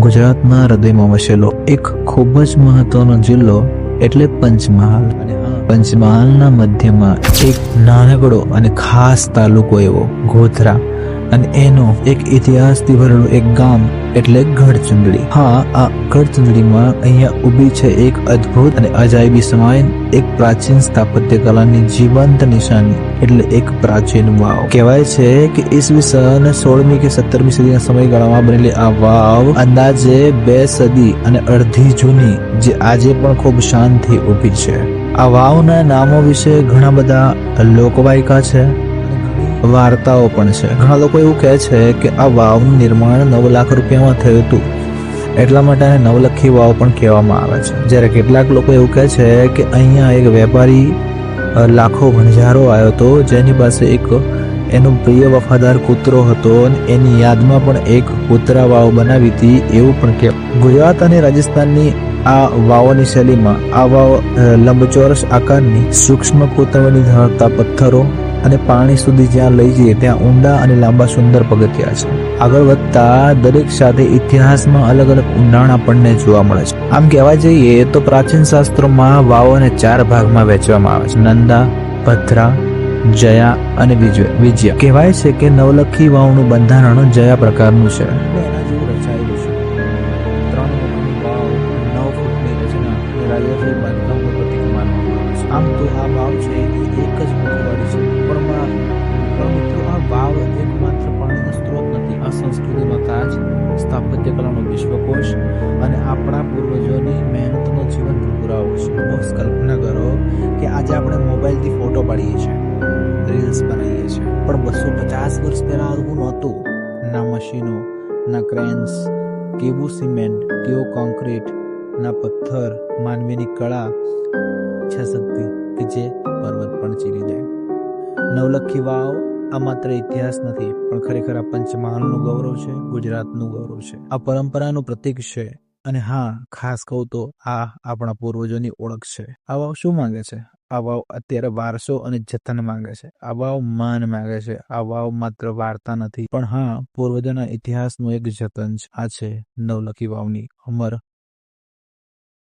ગુજરાતના હૃદયમાં વસેલો એક ખૂબ જ મહત્વનો જિલ્લો એટલે પંચમહાલ. પંચમહાલના મધ્યમાં એક નાનકડો અને ખાસ તાલુકો એવો ગોધરા. અને એનો એક ઇતિહાસથી ભરેલું એક ગામ એટલે ગઢચુંદડી હા, આ ગઢચુંદડીમાં અહીંયા ઊભી છે એક અદ્ભુત અને અજાયબી સમાયન, એક પ્રાચીન સ્થાપત્ય કલાની જીવંત નિશાની, એટલે એક પ્રાચીન વાવ. કહેવાય છે કે ઈસવીસન સોળમી કે સત્તરમી સદીના સમયગાળામાં બનેલી આ વાવ અંદાજે બે સદી અને અડધી જૂની, જે આજે પણ ખૂબ શાંતિ ઊભી છે. આ વાવના નામો વિશે ઘણા બધા લોકવાયકા છે. વાર્તાઓ પણ છે. ઘણા લોકો એવું કહે છે કે આ વાવનું નિર્માણ નવ લાખ રૂપિયામાં થયું હતું. એટલા માટે આને નવલખી વાવ પણ કહેવામાં આવે છે. જ્યારે કેટલાક લોકો એવું કહે છે કે અહીંયા એક વેપારી લાખો વણઝારો આવ્યો હતો, જેની પાસે એક, એનો પ્રિય વફાદાર કૂતરો હતો અને એની યાદમાં પણ એક કૂતરા વાવ બનાવી હતી એવું પણ કે ગુજરાત અને રાજસ્થાનની આ વાવોની શૈલીમાં આ વાવ લંબચોરસ આકારની સૂક્ષ્મ કોતરણી ધરાવતા પથ્થરો અને પાણી સુધી જ્યાં લઈ જઈએ, ત્યાં ઊંડા અને લાંબા સુંદર પગથિયા છે. આગળ વધતા દરેક સાથે ઇતિહાસમાં અલગ અલગ ઊંડાણ આપણને જોવા મળે છે. આમ કહેવા જઈએ તો પ્રાચીન શાસ્ત્રોમાં વાવોને ચાર ભાગમાં વહેંચવામાં આવે છે. નંદા, ભદ્રા, જયા અને વિજયા. કહેવાય છે કે નવલખી વાવનું બંધારણ જયા પ્રકારનું છે. ત્રણ વાવ, નવ ફૂટની રચના રાજ્યથી બાંધકામનું આમ તો આ વાવ છે એ એક જ મુખવાળી છે. પણ પણ મિત્રો, આ વાવ એકમાત્ર પાણીનો સ્ત્રોત નથી. આ સંસ્કૃતિનો તાજ સ્થાપત્ય કલાનો વિશ્વકોશ અને આપણા પૂર્વજોની મહેનતનો જીવંત પુરાવો છે. બસ કલ્પના કરો કે આજે આપણે મોબાઈલથી ફોટો પાડીએ છીએ, રીલ્સ બનાવીએ છીએ. પણ બસો પચાસ વર્ષ પહેલાં આવું નહોતું. ના મશીનો, ના ક્રેન્સ, કેવું સિમેન્ટ, કેવો કોન્ક્રીટ ના પથ્થર, માનવીની કળા ઈચ્છા શક્તિ કે જે પર્વત પણ ચીરી જાય. નવલખી વાવ આ માત્ર ઇતિહાસ નથી, પણ ખરેખર આ પંચમહાલનું ગૌરવ છે, ગુજરાતનું ગૌરવ છે. આ પરંપરાનું પ્રતીક છે અને હા, ખાસ કહું તો આ આપણા પૂર્વજોની ઓળખ છે. આ વાવ શું માંગે છે? આ વાવ અત્યારે વારસો અને જતન માંગે છે. આ વાવ માન માંગે છે. આ વાવ માત્ર વાર્તા નથી, પણ હા, પૂર્વજોના ઇતિહાસનું એક જતન આ છે નવલખી વાવની અમર